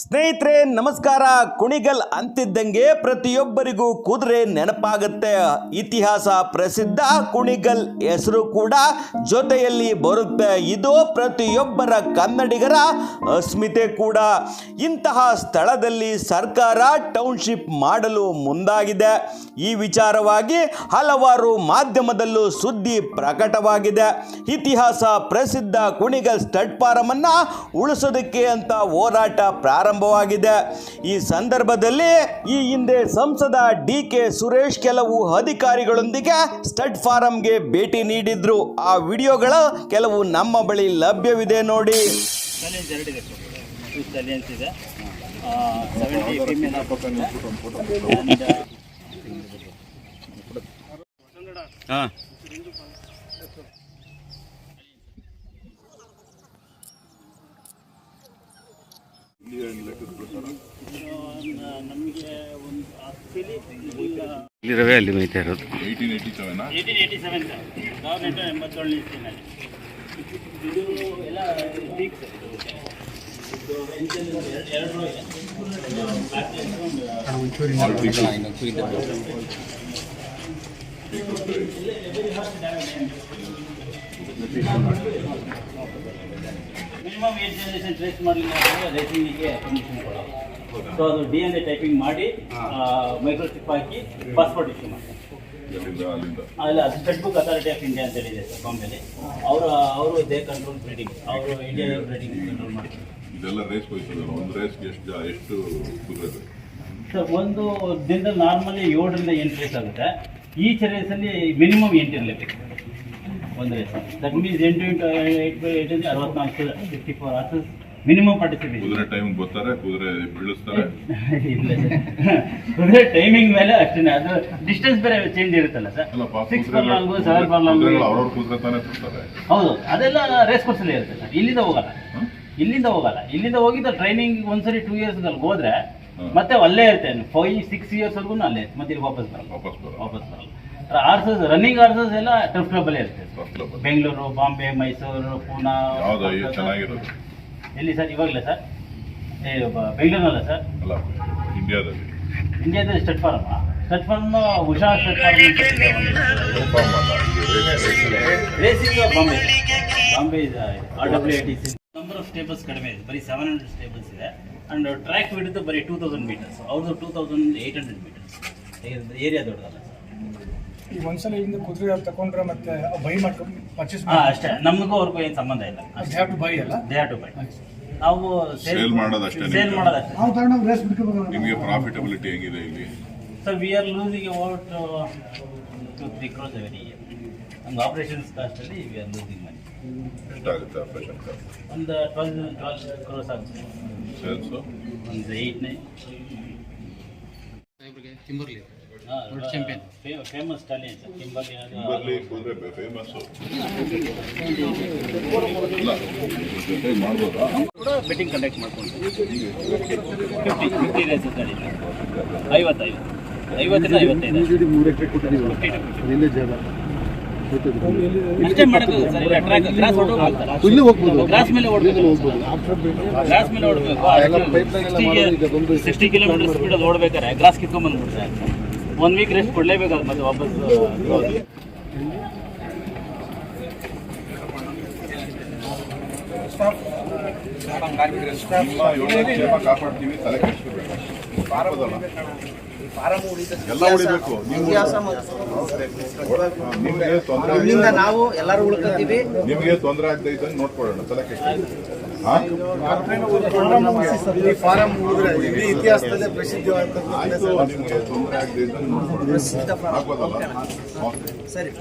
ಸ್ನೇಹಿತರೆ, ನಮಸ್ಕಾರ. ಕುಣಿಗಲ್ ಅಂತಿದ್ದಂಗೆ ಪ್ರತಿಯೊಬ್ಬರಿಗೂ ಕುದುರೆ ನೆನಪಾಗುತ್ತೆ. ಇತಿಹಾಸ ಪ್ರಸಿದ್ಧ ಕುಣಿಗಲ್ ಹೆಸರು ಕೂಡ ಜೊತೆಯಲ್ಲಿ ಬರುತ್ತೆ. ಇದು ಪ್ರತಿಯೊಬ್ಬರ ಕನ್ನಡಿಗರ ಅಸ್ಮಿತೆ ಕೂಡ. ಇಂತಹ ಸ್ಥಳದಲ್ಲಿ ಸರ್ಕಾರ ಟೌನ್ಶಿಪ್ ಮಾಡಲು ಮುಂದಾಗಿದೆ. ಈ ವಿಚಾರವಾಗಿ ಹಲವಾರು ಮಾಧ್ಯಮದಲ್ಲೂ ಸುದ್ದಿ ಪ್ರಕಟವಾಗಿದೆ. ಇತಿಹಾಸ ಪ್ರಸಿದ್ಧ ಕುಣಿಗಲ್ ಸ್ಟಡ್ ಫಾರಂ ಉಳಿಸೋದಕ್ಕೆ ಅಂತ ಹೋರಾಟ ಪ್ರಾರಂಭವಾಗಿದೆ ಈ ಸಂದರ್ಭದಲ್ಲಿ ಈ ಹಿಂದೆ ಸಂಸದ ಡಿ ಕೆ ಸುರೇಶ್ ಕೆಲವು ಅಧಿಕಾರಿಗಳೊಂದಿಗೆ ಸ್ಟಡ್ ಫಾರಂಗೆ ಭೇಟಿ ನೀಡಿದ್ರು. ಆ ವಿಡಿಯೋಗಳು ಕೆಲವು ನಮ್ಮ ಬಳಿ ಲಭ್ಯವಿದೆ ನೋಡಿ. ಇದೆ ಇಲ್ಲಿರವೇ ಅಲ್ಲಿ ಮೇಯ್ತಾ ಇರೋದು. ಏಯ್ಟೀನ್ ಏಯ್ಟೀನ್ ಏಯ್ಟಿ ಸೆವೆನ್ ಎಲ್ಲ ಮಿನಿಮಮ್ ಏಟ್ ಜನರೇಷನ್ ಟ್ರೇಸ್ ಮಾಡಲಿಲ್ಲ ಅಂದರೆ ಪರ್ಮಿಷನ್ ಕೊಡೋದು. ಸೊ ಅದು ಡಿ ಎನ್ ಎ ಟೈಪಿಂಗ್ ಮಾಡಿ ಮೈಕ್ರೋಸ್ಟಿಪ್ ಹಾಕಿ ಪಾಸ್ಪೋರ್ಟ್ ಇಶ್ಯೂ ಮಾಡ್ತಾರೆ. ಅಲ್ಲ ಅದು stud book authority of India ಅಂತ ಹೇಳಿದೆ ಸರ್ ಬಾಂಬೆಲಿ ಅವರು ಅವರು ದೇ ಕಂಟ್ರೋಲ್ ಬ್ರೀಡಿಂಗ್ ಅವರು ಇಂಡಿಯಾ ಬ್ರೀಡಿಂಗ್ ಕಂಟ್ರೋಲ್ ಮಾಡ್ತಾರೆ. ಇದೆಲ್ಲ ರೇಸ್ ಒಂದು ರೇಸ್ಗೆ ಎಷ್ಟು ಎಷ್ಟು ಕುದುರೆ? ಸರ್ ಒಂದು ದಿನದಲ್ಲಿ ನಾರ್ಮಲಿ ಏಳರಿಂದ ಎಂಟು ರೇಸ್ ಆಗುತ್ತೆ. ಈಚ್ ರೇಸಲ್ಲಿ ಮಿನಿಮಮ್ ಎಂಟು ಇರಲೇಬೇಕು ಒಂದು ರೇಸ್ ದಟ್ ಮೀನ್ಸ್ ಎಂಟು ಇಂಟು ಏಟ್ ಬೈ ಏಟ್ ಅಂದರೆ ಅರವತ್ನಾಲ್ಕು fifty four hours minimum participation ಕುದುರೆ ಟೈಮ್ ಗೊತ್ತಾರೆ ಕುದುರೆ ಬೀಳಿಸ್ತಾರೆ. ಕುದುರೆ ಟೈಮಿಂಗ್ ಮೇಲೆ ಅಷ್ಟೇ ಅದು ಡಿಸ್ಟೆನ್ಸ್ ಬೇರೆ ಚೇಂಜ್ ಇರುತ್ತಲ್ಲ sir. Six furlong seven furlong ಅವ್ರವ್ರ ಕುದುರೆ ತಾನೇ ತರ್ತಾರೆ. ಹೌದು. ಅದೆಲ್ಲ ರೇಸ್ ಕೋರ್ಸಲ್ಲಿ ಇರುತ್ತೆ ಸರ್. ಇಲ್ಲಿಂದ ಹೋಗಲ್ಲ. ಇಲ್ಲಿಂದ ಹೋಗಲ್ಲ. ಇಲ್ಲಿಂದ ಹೋಗಿದ್ದ ಟ್ರೈನಿಂಗ್ ಒಂದ್ಸರಿ ಟೂ ಇಯರ್ಸ್ ಅಲ್ಲಿ ಹೋದ್ರೆ ಮತ್ತೆ ಅಲ್ಲೇ ಇರ್ತೇನೆ ಫೈವ್ ಸಿಕ್ಸ್ ಇಯರ್ಸ್ ವರ್ಗು ಅಲ್ಲೇ ಮತ್ತೆ ಇಲ್ಲಿ ವಾಪಸ್ ಬರಲ್ಲ. ವಾಪಸ್ ಬರೋ ವಾಪಸ್ ಬರಲ್ಲ. ಆರ್ಸಸ್ ರನ್ನಿಂಗ್ ಆರ್ಸಸ್ ಎಲ್ಲ ಟರ್ಫ್ ಕ್ಲಬ್ ಅಲ್ಲೇ ಇರುತ್ತೆ ಬೆಂಗಳೂರು ಬಾಂಬೆ ಮೈಸೂರು ಪೂನಾ ಎಲ್ಲಿ ಸರ್? ಇವಾಗಲೇ ಸರ್? ಏ ಬ- ಬೆಂಗಳೂರಲ್ಲ ಸರ್? ಅಲ್ಲ ಇಂಡಿಯಾದಲ್ಲಿ. ಇಂಡಿಯಾದಲ್ಲಿ ಸ್ಟೆಟ್ ಫಾರ್ಮ್ ಸ್ಟೆಟ್ ಫಾರ್ಮ್ ಹುಷಾರ್ ಸ್ಟೆಟ್ ಫಾರ್ಮ್ ಇದೆ ಅಲ್ಲ ಇದು racing Bombay Bombay R W I T C number of stables ಕಡಿಮೆ ಇದೆ. ಬರೀ ಸೆವೆನ್ ಹಂಡ್ರೆಡ್ ಸ್ಟೇಬಲ್ಸ್ ಇದೆ. ಅಂಡ್ ಟ್ರ್ಯಾಕ್ ಬಿಡಿದ್ದು ಬರೀ ಟೂ ತೌಸಂಡ್ ಮೀಟರ್ಸ್ ಅವ್ರದ್ದು two thousand eight hundred metres area ದೊಡ್ಡದಲ್ಲ ಈಗ ಒಂದ್ಸಲ ಹಿಂದೆ ಕುದುರೆ ತಗೊಂಡ್ರೆ ಮತ್ತೆ ಬೈ ಮಾಡ್ಕೊ ಪರ್ಚೇಸ್ ಹಾಂ ಅಷ್ಟೇ. ನಮಗೂ ಅವ್ರಿಗೂ ಏನು ಸಂಬಂಧ ಇಲ್ಲ. ಹ್ಯಾವ್ ಟು ಬೈ ಅಲ್ಲ? ದೇ ಟು ಬೈ ನಾವು ಸೇಲ್ ಮಾಡೋದಷ್ಟೇ ಸೇಲ್? ಮಾಡೋದಷ್ಟೇ. ನಾವು ತಗೊಂಡು ರೇಸ್ ಬಿಟ್ಕೋಬೇಕು ನಿಮಗೆ ಪ್ರಾಫಿಟಬಿಲಿಟಿ ಹೆಂಗಿದೆ ಇಲ್ಲಿ? Sir we are losing about two three crores every year ನಮ್ಗೆ ಆಪರೇಷನ್ಸ್ ಕಾಸ್ಟಲ್ಲಿ ವಿ ಆರ್ ಲೂಸಿಂಗ್ ಮನಿ ಎಷ್ಟಾಗುತ್ತೆ ಆಪರೇಷನ್ ಕಾಸ್ಟ್ ಒಂದು ಟ್ವೆಲ್ ಟ್ವೆಲ್ ಕ್ರೋಸ್ ಆಗುತ್ತೆ. ಸೇಲ್ಸು ಒಂದು eight nine famous stallion sir Kimberley ಬರ್ಲಿ ಕುದುರೆ ಫೇಮಸ್ಸು ಇಲ್ಲ ಜೊತೆ ಮಾಡ್ಬೋದಾ ಕೂಡ ಬೆಟ್ಟಿಂಗ್ ಕಂಡಕ್ಟ್ ಮಾಡ್ಕೊಂಡು. ಫಿಫ್ಟಿ ಫಿಫ್ಟಿ ರೇಸಸ್ ನಡೀತು ಐವತ್ತು ಐವತ್ತು. ಐವತ್ತರಿಂದ ಐವತ್ತೈದು. ಫಿಫ್ಟಿ ಅಷ್ಟೇ ಮಾಡೋದು ಸರ್. ಇಲ್ಲ ಟ್ರ್ಯಾಕ್ ಕ್ರಾಸ್ ಇಲ್ಲಿ ಹೋಗ್ಬೋದು. ಕ್ರಾಸ್ ಮೇಲೆ ಓಡಬೇಕು ಕ್ರಾಸ್ ಮೇಲೆ ಓಡಬೇಕು ಸಿಕ್ಸ್ಟಿ ಕಿಲೋಮೀಟರ್ ಸ್ಪೀಡ್ ಅಲ್ಲಿ ಓಡ್ಬೇಕಾರೆ ಗ್ರಾಸ್ ಕಿತ್ಕೊಂಡ್ ಬಂದ್ಬಿಡ್ತಾರೆ. ಒನ್ ವೀಕ್ ರೆಸ್ಟ್ ಕೊಡ್ಲೇಬೇಕಾದ್ರೆ ಮತ್ತೆ ವಾಪಸ್ ಕಾಪಾಡ್ತೀವಿ ತಲೆ ಕೆಡಿಸ್ಕೋಬೇಡ ಇಲ್ಲಿಂದ ನಾವು ಎಲ್ಲರೂ ಉಳ್ಕೊತೀವಿ. ನಿಮಗೆ ತೊಂದರೆ ಆಗದೆ ಇದ್ದಂಗೆ ನೋಡ್ಕೊಳ್ಳೋಣ ತಲೆ ಕೆಡಿಸ್ಕೋಬೇಡ ಹಾ? ಈ ಫಾರಂ ಉಳಿದ್ರೆ ಇಡೀ ಇತಿಹಾಸದಲ್ಲೇ ಓಕೆ ಸರಿ.